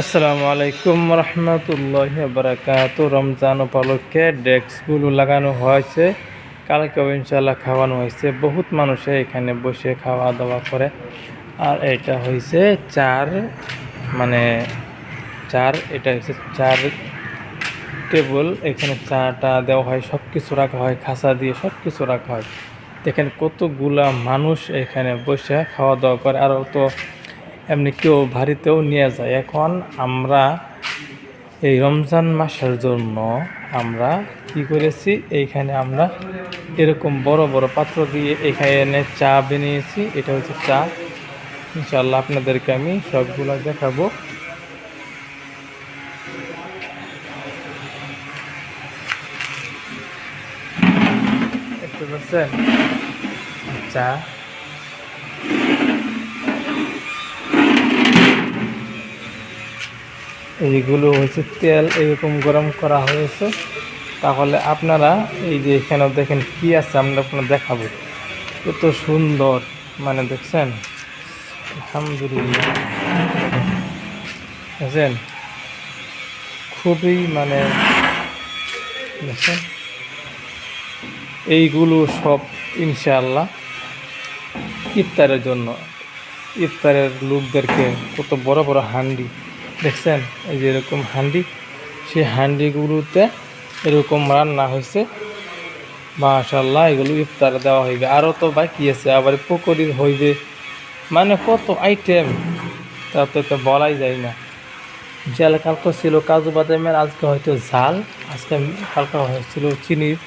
আসসালামু আলাইকুম রহমতুল্লাহ বারাকাত। রমজান উপলক্ষে ডেস্কগুলো লাগানো হয়েছে। কালকেও ইনশাল্লাহ খাওয়ানো হয়েছে। বহুত মানুষে এখানে বসে খাওয়া দাওয়া করে। আর এটা হয়েছে চার মানে চার, এটা হচ্ছে চার টেবল। এখানে চাটা দেওয়া হয় সব কিছু রাখা হয় খাসা দিয়ে সব কিছু রাখা হয়। দেখেন কতগুলা মানুষ এখানে বসে খাওয়া দাওয়া করে। আরও তো এমনি কেউ ভারীতেও নিয়ে যায়। এখন আমরা এই রমজান মাসের জন্য আমরা কি করেছি? এইখানে আমরা এরকম বড় বড় পাত্র দিয়ে এখানে চা বানিয়েছি। এটা হচ্ছে চা। ইনশাল্লাহ আপনাদেরকে আমি সবগুলো দেখাবো। চা। এইগুলো হচ্ছে তেল, এরকম গরম করা হয়েছে। তাহলে আপনারা এই যে এখানে দেখেন কি আছে, আমরা আপনার দেখাবো। কত সুন্দর মানে দেখছেন? আলহামদুলিল্লাহ। বুঝছেন খুবই মানে দেখছেন? এইগুলো সব ইনশাআল্লাহ ইফতারের জন্য। ইফতারের লোকদেরকে কত বড় বড় হান্ডি। দেখছেন, এই যে এরকম হান্ডি, সেই হান্ডিগুলোতে এরকম রান্না হয়েছে। মাশাল্লাহ এগুলো ইফতার দেওয়া হইবে। আরও তো বাকি আছে, আবার পকোড়ি হইবে। মানে কত আইটেম তাতে তো বলাই যায় না। জাল কালকে ছিল কাজু বাদামের, আজকে হয়তো ঝাল। আজকে কালকে হয়েছিল চিনির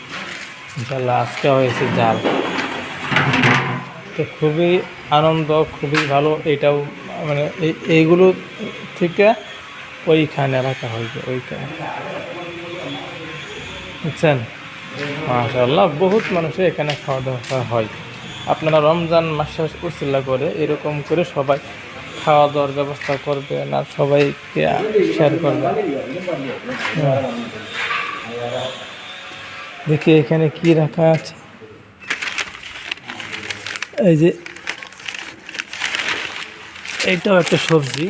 ইনশাল্লাহ আজকে হয়েছে জাল তো খুবই আনন্দ, খুবই ভালো। এটাও মানে এই এইগুলো থেকে ওইখানে রাখা হয়েছে, ওইখানে। বুঝছেন? মাশাল্লাহ বহুত মানুষের এখানে খাওয়া দাওয়া হয়। আপনারা রমজান মাসে উচিল্লা করে এরকম করে সবাই খাওয়া দাওয়ার ব্যবস্থা করবেন আর সবাইকে শেয়ার করবেন হ্যাঁ। দেখি এখানে কি রাখা আছে। এই যে, এইটাও একটা সবজি।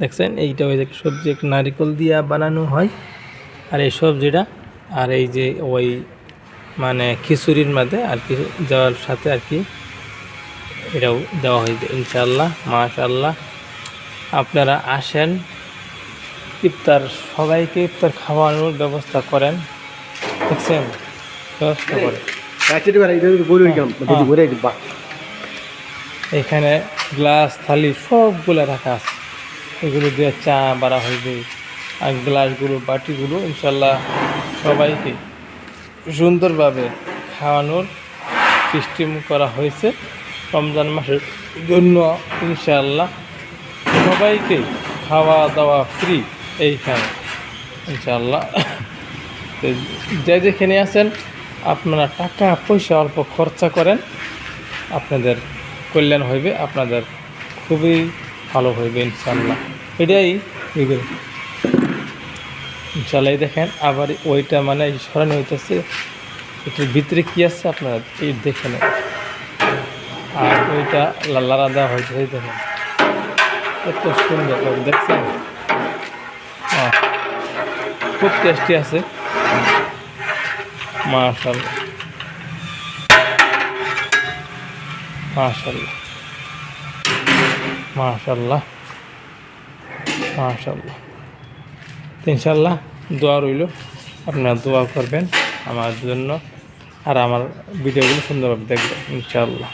দেখছেন? এইটা ওই যে সবজি একটা নারিকল দিয়া বানানো হয়। আর এই সবজিটা আর এই যে ওই মানে খিচুড়ির মধ্যে আর কি যাওয়ার সাথে আর কি এটাও দেওয়া হয়েছে ইনশাল্লাহ মাশাল্লাহ আপনারা আসেন ইফতার সবাইকে ইফতার খাওয়ানোর ব্যবস্থা করেন। দেখছেন? ব্যবস্থা করেন। এখানে গ্লাস থালি সবগুলো রাখা আছে। এগুলো দিয়ে চা বাড়া হইবে, আর গ্লাসগুলো, বাটিগুলো ইনশাল্লাহ সবাইকে সুন্দরভাবে খাওয়ানোর সিস্টেম করা হয়েছে রমজান মাসের জন্য ইনশাল্লাহ। সবাইকে খাওয়া দাওয়া ফ্রি এইখানে ইনশাল্লাহ। যে যেখানে আছেন, আপনারা টাকা পয়সা অল্প খরচা করেন, আপনাদের কল্যাণ হইবে, আপনাদের খুবই ভালো হইবে ইনশাল্লাহ। এটাই এগুলো এই দেখেন, আবার ওইটা মানে সরানো হইতেছে, এটার ভিতরে কী আছে আপনারা এই দেখে নেন। আর ওইটা লালারা দেওয়া হয়েছে দেখেন। এত সুন্দর দেখছেন? খুব টেস্টি আছে। মাশাল্লাহ মাশাল্লাহ মাশাল্লাহ মাশাল্লাহ তো ইনশাল্লাহ দোয়া রইল। আপনারা দোয়া করবেন আমার জন্য। আর আমার ভিডিওগুলো সুন্দরভাবে দেখবেন ইনশাল্লাহ